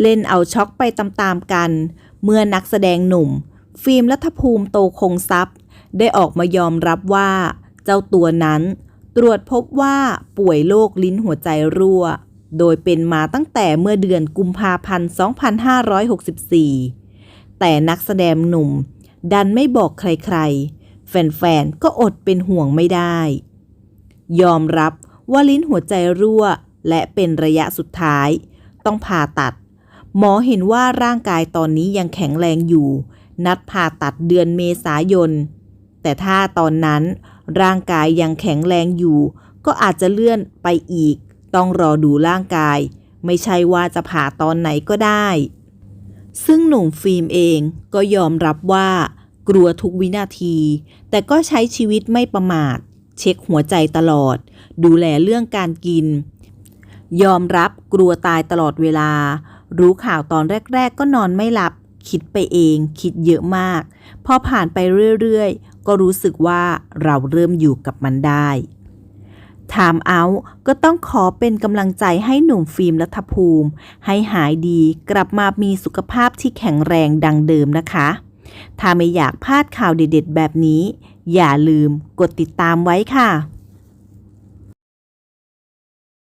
เล่นเอาช็อกไปตามๆกัน เมื่อนักแสดงหนุ่ม ฟิล์มรัฐภูมิโตคงทรัพย์ ได้ออกมายอมรับว่า เจ้าตัวนั้น ตรวจพบว่าป่วยโรคลิ้นหัวใจรั่ว โดยเป็นมาตั้งแต่เมื่อเดือนกุมภาพันธ์ 2564 แต่นักแสดงหนุ่ม ดันไม่บอกใครๆ แฟนๆ ก็อดเป็นห่วงไม่ได้ ยอมรับว่าลิ้นหัวใจรั่วและเป็นระยะสุดท้าย ต้องผ่าตัด หมอเห็นว่าร่างกายตอนนี้ยังแข็งแรงอยู่ นัดผ่าตัดเดือนเมษายน แต่ถ้าตอนนั้นร่างกายยังแข็งแรงอยู่ ก็อาจจะเลื่อนไปอีก ต้องรอดูร่างกาย ไม่ใช่ว่าจะผ่าตอนไหนก็ได้ ซึ่งหนุ่มฟิล์มเองก็ยอมรับว่า กลัวทุกวินาที แต่ก็ใช้ชีวิตไม่ประมาท เช็คหัวใจตลอด ดูแลเรื่องการกิน ยอมรับกลัวตายตลอดเวลา รู้ข่าวตอนแรก ๆ ก็นอนไม่หลับ คิดไปเอง คิดเยอะมาก พอผ่านไปเรื่อยๆ ก็รู้สึกว่าเราเริ่มอยู่กับมันได้ถามเอาก็ต้องขอเป็นกำลังใจให้หนุ่มฟิล์มรัฐภูมิ ให้หายดีกลับมามีสุขภาพที่แข็งแรงดังเดิมนะคะ ถ้าไม่อยากพลาดข่าวเด็ดๆแบบนี้ อย่าลืมกดติดตามไว้ค่ะ